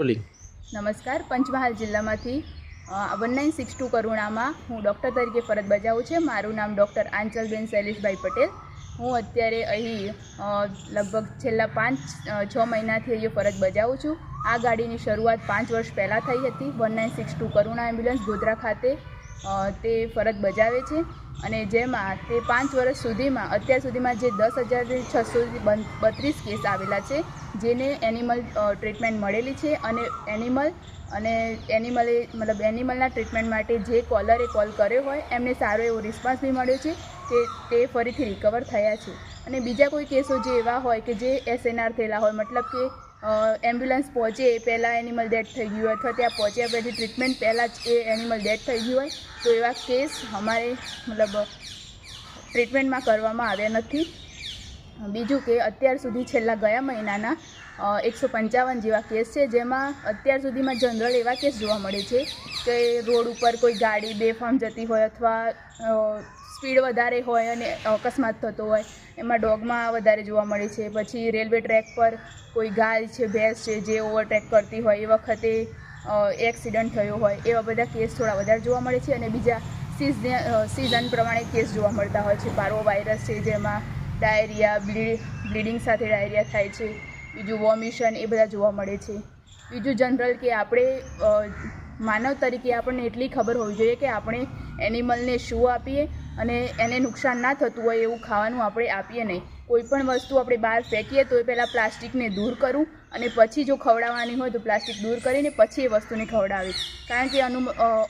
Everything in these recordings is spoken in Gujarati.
નમસ્કાર, પંચમહાલ જિલ્લામાંથી વન નાઇન સિક્સ ટુ કરુણામાં હું ડૉક્ટર તરીકે ફરજ બજાવું છું. મારું નામ ડૉક્ટર આંચલબેન શૈલેષભાઈ પટેલ. હું અત્યારે અહીં લગભગ છેલ્લા પાંચ છ મહિનાથી અહીં ફરજ બજાવું છું. આ ગાડીની શરૂઆત પાંચ વર્ષ પહેલાં થઈ હતી. One nine six two Karuna ambulance Godhra ખાતે તે ફરજ બજાવે છે. અને જેમાં તે પાંચ વર્ષ સુધીમાં, અત્યાર સુધીમાં જે દસ હજારથી છસો બત્રીસ કેસ આવેલા છે, જેને એનિમલ ટ્રીટમેન્ટ મળેલી છે અને એનિમલ અને એનિમલે મતલબ એનિમલના ટ્રીટમેન્ટ માટે જે કોલરે કોલ કર્યો હોય, એમને સારો એવો રિસ્પોન્સ બી મળ્યો છે તે તે ફરીથી રિકવર થયા છે. અને બીજા કોઈ કેસો જે એવા હોય કે જે એસએનઆર થયેલા હોય, મતલબ કે એમ્બ્યુલન્સ પહોંચે એ પહેલાં એનિમલ ડેથ થઈ ગયું હોય અથવા ત્યાં પહોંચ્યા પછી ટ્રીટમેન્ટ પહેલાં જ એ એનિમલ ડેથ થઈ ગયું હોય, તો એવા કેસ અમારે મતલબ ટ્રીટમેન્ટમાં કરવામાં આવ્યા નથી. બીજું કે અત્યાર સુધી છેલ્લા ગયા મહિનાના એકસો પંચાવન જેવા કેસ છે, જેમાં અત્યાર સુધીમાં જનરલ એવા કેસ જોવા મળે છે કે રોડ ઉપર કોઈ ગાડી બેફામ જતી હોય અથવા સ્પીડ વધારે હોય અને અકસ્માત થતો હોય, એમાં ડોગમાં વધારે જોવા મળે છે. પછી રેલવે ટ્રેક પર કોઈ ગાય છે, ભેંસ છે, જે ઓવરટેક કરતી હોય, એ વખતે એક્સિડન્ટ થયો હોય, એવા બધા કેસ થોડા વધારે જોવા મળે છે અને બીજા સિઝન પ્રમાણે કેસ જોવા મળતા હોય છે. પારો વાયરસ છે, જેમાં ડાયરિયા, બ્લીડ, બ્લીડિંગ સાથે ડાયરિયા થાય છે. બીજું વોમિશન એ બધા જોવા મળે છે. બીજું જનરલ કે આપણે માનવ તરીકે આપણને એટલી ખબર હોવી જોઈએ કે આપણે એનિમલને શું આપીએ અને એને નુકસાન ના થતું હોય એવું ખાવાનું આપણે આપીએ નહીં. કોઈ પણ વસ્તુ આપણે બહાર ફેંકીએ તો એ પહેલાં પ્લાસ્ટિકને દૂર કરવું અને પછી જો ખવડાવવાની હોય તો પ્લાસ્ટિક દૂર કરીને પછી એ વસ્તુને ખવડાવી કારણ કે અનુ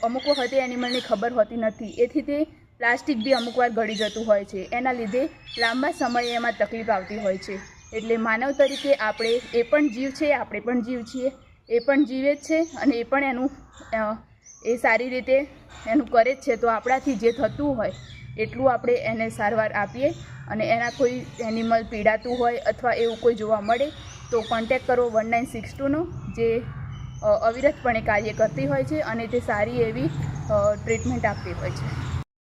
અમુક વખતે એનિમલને ખબર હોતી નથી. એથી તે પ્લાસ્ટિક બી અમુક વાર ગળી જતું હોય છે. એના લીધે લાંબા સમયે એમાં તકલીફ આવતી હોય છે. એટલે માનવ તરીકે આપણે એ પણ જીવ છે, આપણે પણ જીવ છીએ. એ પણ જીવે જ છે અને એ પણ એનું એ સારી રીતે એનું કરે જ છે. તો આપણાથી જે થતું હોય, એટલું આપણે એને સારવાર આપીએ અને એના કોઈ એનિમલ પીડાતું હોય અથવા એવું કોઈ જોવા મળે, તો કોન્ટેક કરવો વન નાઇન સિક્સ ટુનો જે અવિરતપણે કાર્ય કરતી હોય છે અને તે સારી એવી ટ્રીટમેન્ટ આપતી હોય છે.